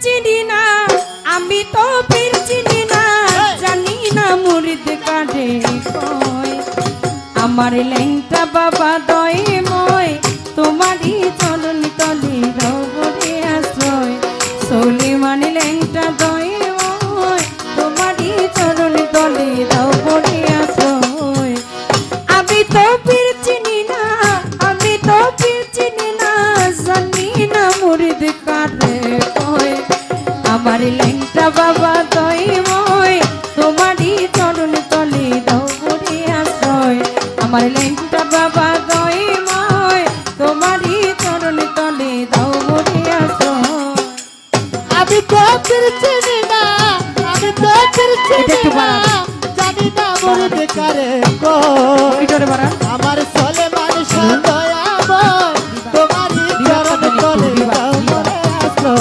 চিনি না আমি তো পীর চিনি না জানি না মুরিদ কাটে আমার লেংটা বাবা দয়ে আমার লেনটা বাবা দইময় তোমারই চরণ তলে দাও মরে আসো আমি তো ফিরছি না আমি তো ফিরছি না জানি না মরে বেকারে কো। আমার সলে মানুষ দয়াময় তোমারই চরণ তলে দাও মরে আসো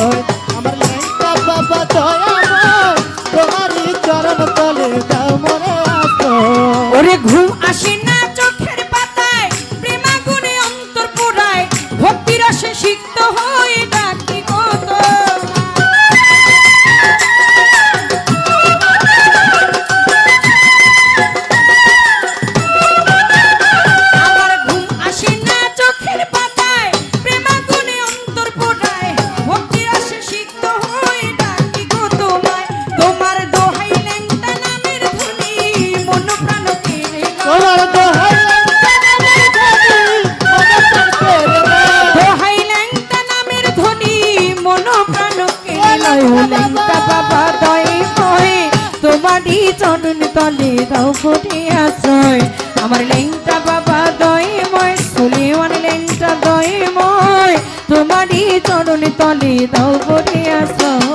আমার লেনটা বাবা দয়াময় তোমারই চরণ তলে দাও মরে আসো ওরে ঘুম আসে তলি দাও ফুটি আশ্রয়। আমার লেংটা বাবা দই মই ফুলি আমার লেংটা মই তোমারই চরণ তলি দাও ফুটি আশ্রয়।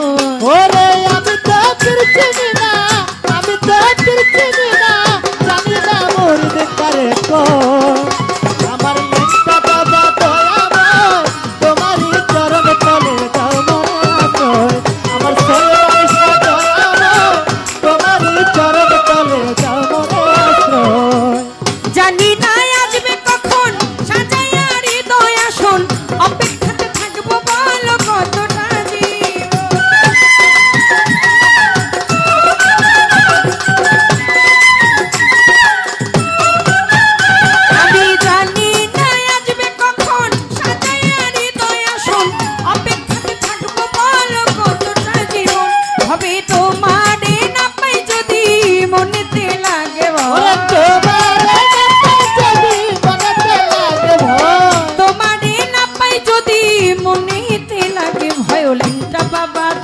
linda babado